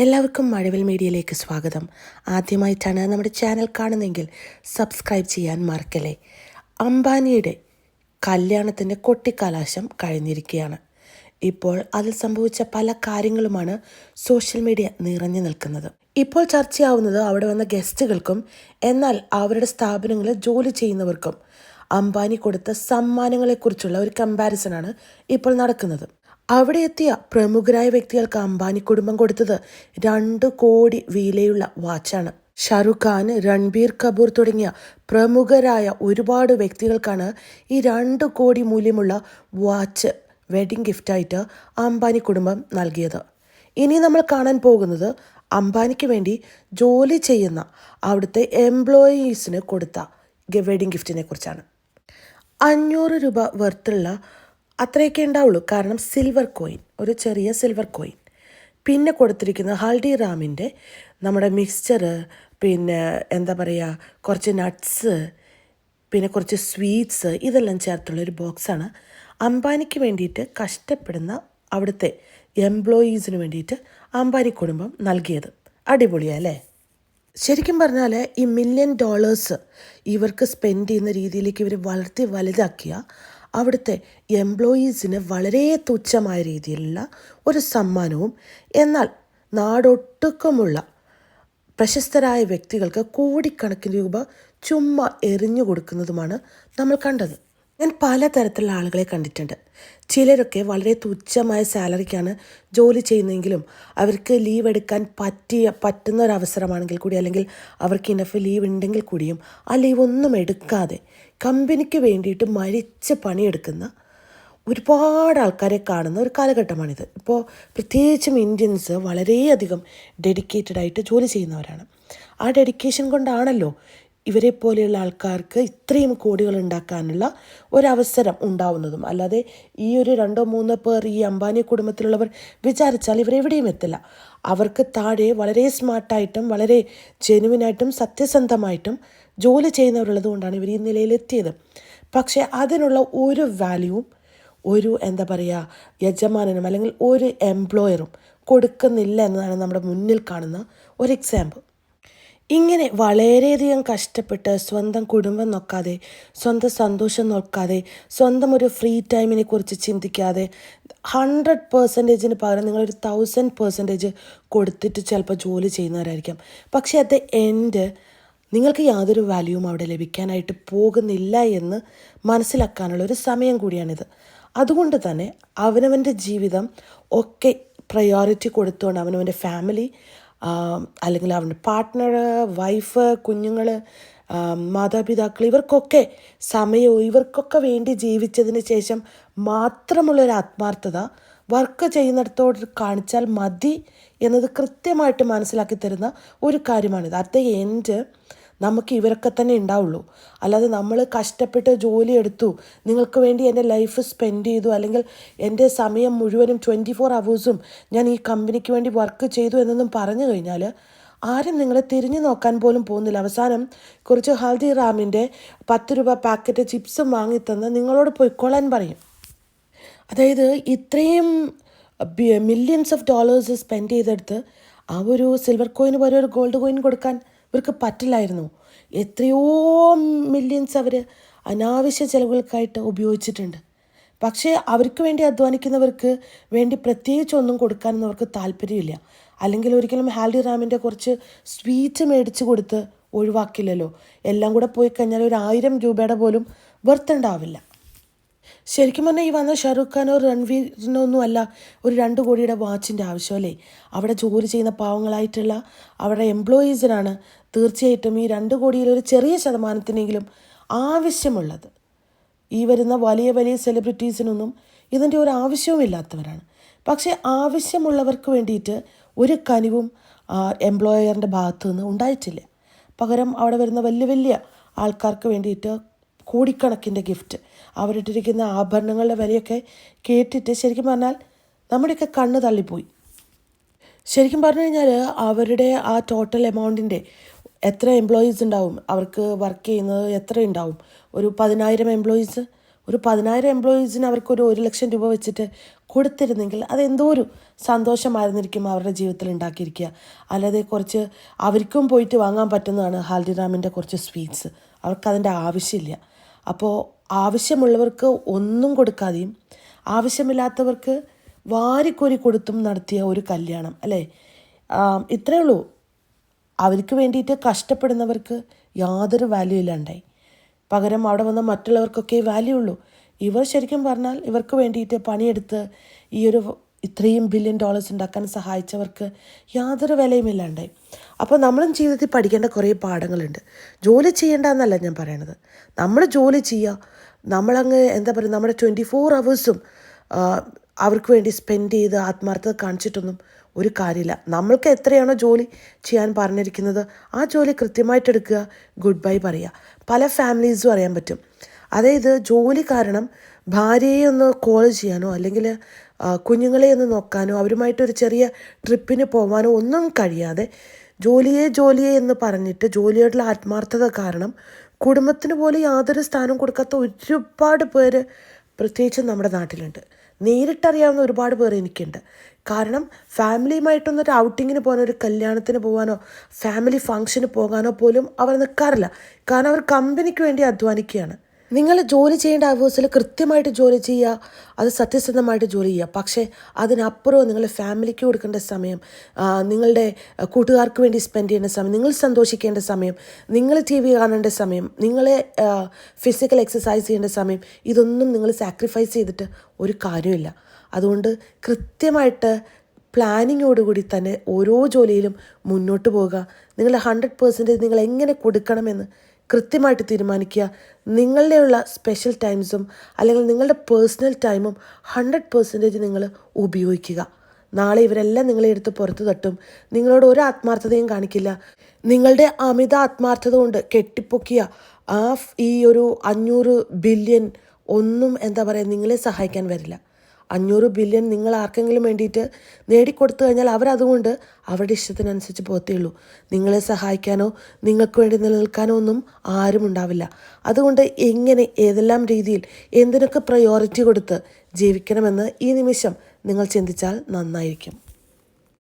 എല്ലാവർക്കും മഴവിൽ മീഡിയയിലേക്ക് സ്വാഗതം. ആദ്യമായിട്ടാണ് നമ്മുടെ ചാനൽ കാണുന്നതെങ്കിൽ സബ്സ്ക്രൈബ് ചെയ്യാൻ മറക്കല്ലേ. അംബാനിയുടെ കല്യാണത്തിന്റെ കൊട്ടിക്കലാശം കഴിഞ്ഞിരിക്കുകയാണ്. ഇപ്പോൾ അതിൽ സംഭവിച്ച പല കാര്യങ്ങളുമാണ് സോഷ്യൽ മീഡിയ നിറഞ്ഞു നിൽക്കുന്നത്. ഇപ്പോൾ ചർച്ചയാവുന്നത് അവിടെ വന്ന ഗസ്റ്റുകൾക്കും എന്നാൽ അവരുടെ സ്ഥാപനങ്ങളിൽ ജോലി ചെയ്യുന്നവർക്കും. അംബാനി കൊടുത്ത സമ്മാനങ്ങളെക്കുറിച്ചുള്ള ഒരു കമ്പാരിസണാണ് ഇപ്പോൾ നടക്കുന്നത്. അവിടെ എത്തിയ പ്രമുഖരായ വ്യക്തികൾക്ക് അംബാനി കുടുംബം കൊടുത്തത് രണ്ട് കോടി വിലയുള്ള വാച്ചാണ്. ഷാറുഖ് ഖാൻ രൺബീർ കപൂർ തുടങ്ങിയ പ്രമുഖരായ ഒരുപാട് വ്യക്തികൾക്കാണ് ഈ രണ്ട് കോടി മൂല്യമുള്ള വാച്ച് വെഡിങ് ഗിഫ്റ്റായിട്ട് അംബാനി കുടുംബം നൽകിയത്. ഇനി നമ്മൾ കാണാൻ പോകുന്നത് അംബാനിക്ക് വേണ്ടി ജോലി ചെയ്യുന്ന അവിടുത്തെ എംപ്ലോയീസിന് കൊടുത്ത വെഡിങ് ഗിഫ്റ്റിനെ കുറിച്ചാണ്. അഞ്ഞൂറ് രൂപ വർത്തുള്ള അത്രയൊക്കെ ഉണ്ടാവുള്ളൂ. കാരണം സിൽവർ കോയിൻ ഒരു ചെറിയ സിൽവർ കോയിൻ പിന്നെ കൊടുത്തിരിക്കുന്നത് ഹൽദിറാമിന്റെ നമ്മുടെ മിക്സ്ചർ പിന്നെ എന്താ പറയുക കുറച്ച് നട്ട്സ് പിന്നെ കുറച്ച് സ്വീറ്റ്സ് ഇതെല്ലാം ചേർത്തുള്ള ഒരു ബോക്സാണ് അംബാനിക്ക് വേണ്ടിയിട്ട് കഷ്ടപ്പെടുന്ന അവിടുത്തെ എംപ്ലോയീസിന് വേണ്ടിയിട്ട് അംബാനി കുടുംബം നൽകിയത്. അടിപൊളിയല്ലേ ശരിക്കും പറഞ്ഞാൽ ഈ മില്യൺ ഡോളേഴ്സ് ഇവർക്ക് സ്പെൻഡ് ചെയ്യുന്ന രീതിയിലേക്ക് ഇവർ വളർത്തി വലുതാക്കിയ അവിടുത്തെ എംപ്ലോയീസിന് വളരെ തുച്ഛമായ രീതിയിലുള്ള ഒരു സമ്മാനവും എന്നാൽ നാടൊട്ടുക്കുമുള്ള പ്രശസ്തരായ വ്യക്തികൾക്ക് കോടിക്കണക്കിന് രൂപ ചുമ്മാ എറിഞ്ഞു കൊടുക്കുന്നതുമാണ് നമ്മൾ കണ്ടത്. ഞാൻ പലതരത്തിലുള്ള ആളുകളെ കണ്ടിട്ടുണ്ട്. ചിലരൊക്കെ വളരെ തുച്ഛമായ സാലറിക്കാണ് ജോലി ചെയ്യുന്നതെങ്കിലും അവർക്ക് ലീവ് എടുക്കാൻ പറ്റിയ പറ്റുന്ന ഒരു അവസരമാണെങ്കിൽ കൂടി അല്ലെങ്കിൽ അവർക്ക് ഇനഫ് ലീവ് ഉണ്ടെങ്കിൽ കൂടിയും ആ ലീവ് ഒന്നും എടുക്കാതെ കമ്പനിക്ക് വേണ്ടിയിട്ട് മരിച്ച് പണിയെടുക്കുന്ന ഒരുപാട് ആൾക്കാരെ കാണുന്ന ഒരു കാലഘട്ടമാണിത്. ഇപ്പോൾ പ്രത്യേകിച്ചും ഇന്ത്യൻസ് വളരെയധികം ഡെഡിക്കേറ്റഡ് ആയിട്ട് ജോലി ചെയ്യുന്നവരാണ്. ആ ഡെഡിക്കേഷൻ കൊണ്ടാണല്ലോ ഇവരെ പോലെയുള്ള ആൾക്കാർക്ക് ഇത്രയും കോടികൾ ഉണ്ടാക്കാനുള്ള ഒരവസരം ഉണ്ടാവുന്നതും. അല്ലാതെ ഈ ഒരു രണ്ടോ മൂന്നോ പേർ ഈ അംബാനി കുടുംബത്തിലുള്ളവർ വിചാരിച്ചാൽ ഇവരെവിടെയും എത്തില്ല. അവർക്ക് താഴെ വളരെ സ്മാർട്ടായിട്ടും വളരെ ജെനുവിനായിട്ടും സത്യസന്ധമായിട്ടും ജോലി ചെയ്യുന്നവരുള്ളത് കൊണ്ടാണ് ഇവർ ഈ നിലയിലെത്തിയത് പക്ഷേ അതിനുള്ള ഒരു വാല്യൂവും ഒരു എന്താ പറയുക യജമാനനും അല്ലെങ്കിൽ ഒരു എംപ്ലോയറും കൊടുക്കുന്നില്ല എന്നതാണ് നമ്മുടെ മുന്നിൽ കാണുന്ന ഒരു എക്സാമ്പിൾ ഇങ്ങനെ വളരെയധികം കഷ്ടപ്പെട്ട് സ്വന്തം കുടുംബം നോക്കാതെ സ്വന്തം സന്തോഷം നോക്കാതെ സ്വന്തം ഒരു ഫ്രീ ടൈമിനെ കുറിച്ച് ചിന്തിക്കാതെ ഹൺഡ്രഡ് പേഴ്സന്റേജിന് പകരം നിങ്ങളൊരു തൗസൻഡ് പേഴ്സന്റേജ് കൊടുത്തിട്ട് ചിലപ്പോൾ ജോലി ചെയ്യുന്നവരായിരിക്കാം. പക്ഷേ അത് എന്റെ നിങ്ങൾക്ക് യാതൊരു വാല്യൂവും അവിടെ ലഭിക്കാനായിട്ട് പോകുന്നില്ല എന്ന് മനസ്സിലാക്കാനുള്ള ഒരു സമയം കൂടിയാണിത്. അതുകൊണ്ട് തന്നെ അവനവന്റെ ജീവിതം ഒക്കെ പ്രയോറിറ്റി കൊടുത്തുകൊണ്ട് അവനവന്റെ ഫാമിലി അല്ലെങ്കിൽ അവന്റെ പാർട്ട്ണർ വൈഫ് കുഞ്ഞുങ്ങൾ മാതാപിതാക്കൾ ഇവർക്കൊക്കെ സമയവും ഇവർക്കൊക്കെ വേണ്ടി ജീവിച്ചതിന് ശേഷം മാത്രമുള്ളൊരു ആത്മാർത്ഥത വർക്ക് ചെയ്യുന്നിടത്തോട് കാണിച്ചാൽ മതി എന്നത് കൃത്യമായിട്ട് മനസ്സിലാക്കി തരുന്ന ഒരു കാര്യമാണിത്. അറ്റ് ദ എൻഡ് നമുക്ക് ഇവരൊക്കെ തന്നെ ഉണ്ടാവുള്ളൂ. അല്ലാതെ നമ്മൾ കഷ്ടപ്പെട്ട് ജോലി എടുത്തു നിങ്ങൾക്ക് വേണ്ടി എന്റെ ലൈഫ് സ്പെൻഡ് ചെയ്തു അല്ലെങ്കിൽ എന്റെ സമയം മുഴുവനും ട്വന്റി ഫോർ അവേഴ്സും ഞാൻ ഈ കമ്പനിക്ക് വേണ്ടി വർക്ക് ചെയ്തു എന്നൊന്നും പറഞ്ഞു കഴിഞ്ഞാൽ ആരും നിങ്ങളെ തിരിഞ്ഞു നോക്കാൻ പോലും പോകുന്നില്ല. അവസാനം കുറച്ച് ഹൽദിറാമിന്റെ പത്ത് രൂപ പാക്കറ്റ് ചിപ്സും വാങ്ങിത്തന്ന് നിങ്ങളോട് പൊയ്ക്കൊള്ളാൻ പറയും. അതായത് ഇത്രയും മില്യൺസ് ഓഫ് ഡോളേഴ്സ് സ്പെൻഡ് ചെയ്തെടുത്ത് ആ ഒരു സിൽവർ കോയിന് പോലെ ഒരു ഗോൾഡ് കോയിൻ കൊടുക്കാൻ ഇവർക്ക് പറ്റില്ലായിരുന്നു. എത്രയോ മില്യൺസ് അവർ അനാവശ്യ ചിലവുകൾക്കായിട്ട് ഉപയോഗിച്ചിട്ടുണ്ട്. പക്ഷേ അവർക്ക് വേണ്ടി അധ്വാനിക്കുന്നവർക്ക് വേണ്ടി പ്രത്യേകിച്ച് ഒന്നും കൊടുക്കാനൊന്നും അവർക്ക് താല്പര്യമില്ല. അല്ലെങ്കിൽ ഒരിക്കലും ഹാൽഡിറാമിന്റെ കുറച്ച് സ്വീറ്റ് മേടിച്ച് കൊടുത്ത് ഒഴിവാക്കില്ലല്ലോ. എല്ലാം കൂടെ പോയി കഴിഞ്ഞാൽ ഒരു ആയിരം രൂപയുടെ പോലും വെർത്തുണ്ടാവില്ല ശരിക്കും പറഞ്ഞാൽ ഈ വന്ന ഷാറുഖ് ഖാനോ രൺവീറിനോ ഒന്നും അല്ല ഒരു രണ്ട് കോടിയുടെ വാച്ചിന്റെ ആവശ്യമല്ലേ അവിടെ ജോലി ചെയ്യുന്ന പാവങ്ങളായിട്ടുള്ള അവരുടെ എംപ്ലോയീസിനാണ് തീർച്ചയായിട്ടും ഈ രണ്ട് കോടിയിൽ ഒരു ചെറിയ ശതമാനത്തിനെങ്കിലും ആവശ്യമുള്ളത്. ഈ വരുന്ന വലിയ വലിയ സെലിബ്രിറ്റീസിനൊന്നും ഇതിന്റെ ഒരു ആവശ്യവുമില്ലാത്തവരാണ് പക്ഷേ ആവശ്യമുള്ളവർക്ക് വേണ്ടിയിട്ട് ഒരു കനിവും എംപ്ലോയറിന്റെ ഭാഗത്തു നിന്ന് ഉണ്ടായിട്ടില്ല. പകരം അവിടെ വരുന്ന വലിയ വലിയ ആൾക്കാർക്ക് വേണ്ടിയിട്ട് കോടിക്കണക്കിന്റെ ഗിഫ്റ്റ് അവരിട്ടിരിക്കുന്ന ആഭരണങ്ങളുടെ വിലയൊക്കെ കേട്ടിട്ട് ശരിക്കും പറഞ്ഞാൽ നമ്മുടെയൊക്കെ കണ്ണ് തള്ളിപ്പോയി. ശരിക്കും പറഞ്ഞു കഴിഞ്ഞാൽ അവരുടെ ആ ടോട്ടൽ എമൗണ്ടിന്റെ എത്ര എംപ്ലോയീസ് ഉണ്ടാവും? അവർക്ക് വർക്ക് ചെയ്യുന്നത് എത്ര ഉണ്ടാവും? ഒരു പതിനായിരം എംപ്ലോയീസ് ഒരു പതിനായിരം എംപ്ലോയീസിന് അവർക്ക് ഒരു ഒരു ലക്ഷം രൂപ വെച്ചിട്ട് കൊടുത്തിരുന്നെങ്കിൽ അതെന്തോ ഒരു സന്തോഷമായിരുന്നിരിക്കും അവരുടെ ജീവിതത്തിൽ ഉണ്ടാക്കിയിരിക്കുക. അല്ലാതെ കുറച്ച് അവർക്കും പോയിട്ട് വാങ്ങാൻ പറ്റുന്നതാണ് ഹാൽഡിറാമിന്റെ കുറച്ച് സ്വീറ്റ്സ് അവർക്കതിന്റെ ആവശ്യമില്ല. അപ്പോൾ ആവശ്യമുള്ളവർക്ക് ഒന്നും കൊടുക്കാതെയും ആവശ്യമില്ലാത്തവർക്ക് വാരിക്കോരി കൊടുത്തും നടത്തിയ ഒരു കല്യാണം അല്ലേ? ഇത്രയേ ഉള്ളൂ. അവർക്ക് വേണ്ടിയിട്ട് കഷ്ടപ്പെടുന്നവർക്ക് യാതൊരു വാല്യൂ ഇല്ലാണ്ടായി. പകരം അവിടെ വന്ന മറ്റുള്ളവർക്കൊക്കെ വാല്യൂ ഉള്ളൂ. ഇവർ ശരിക്കും പറഞ്ഞാൽ ഇവർക്ക് വേണ്ടിയിട്ട് പണിയെടുത്ത് ഈ ഒരു ഇത്രയും ബില്യൺ ഡോളേഴ്സ് ഉണ്ടാക്കാൻ സഹായിച്ചവർക്ക് യാതൊരു വിലയും ഇല്ലാണ്ടായി അപ്പോൾ നമ്മളും ജീവിതത്തിൽ പഠിക്കേണ്ട കുറേ പാഠങ്ങളുണ്ട്. ജോലി ചെയ്യേണ്ട എന്നല്ല ഞാൻ പറയണത്. നമ്മൾ ജോലി ചെയ്യുക നമ്മളങ്ങ് എന്താ പറയുക നമ്മുടെ ട്വന്റി ഫോർ അവേഴ്സും അവർക്ക് വേണ്ടി സ്പെൻഡ് ചെയ്ത് ആത്മാർത്ഥത കാണിച്ചിട്ടൊന്നും ഒരു കാര്യമില്ല. നമ്മൾക്ക് എത്രയാണോ ജോലി ചെയ്യാൻ പറഞ്ഞിരിക്കുന്നത് ആ ജോലി കൃത്യമായിട്ട് എടുക്കുക ഗുഡ് ബൈ പറയുക. പല ഫാമിലീസും അറിയാൻ പറ്റും. അതായത് ജോലി കാരണം ഭാര്യയെ ഒന്ന് കോൾ ചെയ്യാനോ അല്ലെങ്കിൽ കുഞ്ഞുങ്ങളെ ഒന്ന് നോക്കാനോ അവരുമായിട്ടൊരു ചെറിയ ട്രിപ്പിന് പോകാനോ ഒന്നും കഴിയാതെ ജോലിയെ ജോലിയെ എന്ന് പറഞ്ഞിട്ട് ജോലിയോടുള്ള ആത്മാർത്ഥത കാരണം കുടുംബത്തിന് പോലെ യാതൊരു സ്ഥാനം കൊടുക്കാത്ത ഒരുപാട് പേര് പ്രത്യേകിച്ച് നമ്മുടെ നാട്ടിലുണ്ട്. നേരിട്ടറിയാവുന്ന ഒരുപാട് പേർ എനിക്കുണ്ട്. കാരണം ഫാമിലിയുമായിട്ടൊന്നൊരു ഔട്ടിങ്ങിന് പോകാനോ ഒരു കല്യാണത്തിന് പോകാനോ ഫാമിലി ഫങ്ഷന് പോകാനോ പോലും അവർ നിൽക്കാറില്ല കാരണം അവർ കമ്പനിക്ക് വേണ്ടി അധ്വാനിക്കുകയാണ്. നിങ്ങൾ ജോലി ചെയ്യേണ്ട അവേഴ്സിൽ കൃത്യമായിട്ട് ജോലി ചെയ്യുക. അത് സത്യസന്ധമായിട്ട് ജോലി ചെയ്യുക. പക്ഷേ അതിനപ്പുറം നിങ്ങളുടെ ഫാമിലിക്ക് കൊടുക്കേണ്ട സമയം നിങ്ങളുടെ കൂട്ടുകാർക്ക് വേണ്ടി സ്പെൻഡ് ചെയ്യേണ്ട സമയം നിങ്ങൾ സന്തോഷിക്കേണ്ട സമയം നിങ്ങൾ ടി വി കാണേണ്ട സമയം നിങ്ങളെ ഫിസിക്കൽ എക്സസൈസ് ചെയ്യേണ്ട സമയം ഇതൊന്നും നിങ്ങൾ സാക്രിഫൈസ് ചെയ്തിട്ട് ഒരു കാര്യമില്ല അതുകൊണ്ട് കൃത്യമായിട്ട് പ്ലാനിങ്ങോടുകൂടി തന്നെ ഓരോ ജോലിയിലും മുന്നോട്ട് പോവുക. നിങ്ങളുടെ ഹൺഡ്രഡ് പേഴ്സന്റേജ് നിങ്ങൾ എങ്ങനെ കൊടുക്കണമെന്ന് കൃത്യമായിട്ട് തീരുമാനിക്കുക. നിങ്ങളുടെയുള്ള സ്പെഷ്യൽ ടൈംസും അല്ലെങ്കിൽ നിങ്ങളുടെ പേഴ്സണൽ ടൈമും ഹൺഡ്രഡ് പേഴ്സന്റേജ് നിങ്ങൾ ഉപയോഗിക്കുക. നാളെ ഇവരെല്ലാം നിങ്ങളെ എടുത്ത് പുറത്തു തട്ടും. നിങ്ങളോട് ഒരു ആത്മാർത്ഥതയും കാണിക്കില്ല. നിങ്ങളുടെ അമിത ആത്മാർത്ഥത കൊണ്ട് കെട്ടിപ്പൊക്കിയ ആ ഈ ഒരു അഞ്ഞൂറ് ബില്യൺ ഒന്നും എന്താ പറയുക നിങ്ങളെ സഹായിക്കാൻ വരില്ല. അഞ്ഞൂറ് ബില്യൺ നിങ്ങൾ ആർക്കെങ്കിലും വേണ്ടിയിട്ട് നേടിക്കൊടുത്തു കഴിഞ്ഞാൽ അവരതുകൊണ്ട് അവരുടെ ഇഷ്ടത്തിനനുസരിച്ച് പോത്തേയുള്ളൂ നിങ്ങളെ സഹായിക്കാനോ നിങ്ങൾക്ക് വേണ്ടി നിലനിൽക്കാനോ ഒന്നും ആരും ഉണ്ടാവില്ല. അതുകൊണ്ട് എങ്ങനെ ഏതെല്ലാം രീതിയിൽ എന്തിനൊക്കെ പ്രയോറിറ്റി കൊടുത്ത് ജീവിക്കണമെന്ന് ഈ നിമിഷം നിങ്ങൾ ചിന്തിച്ചാൽ നന്നായിരിക്കും.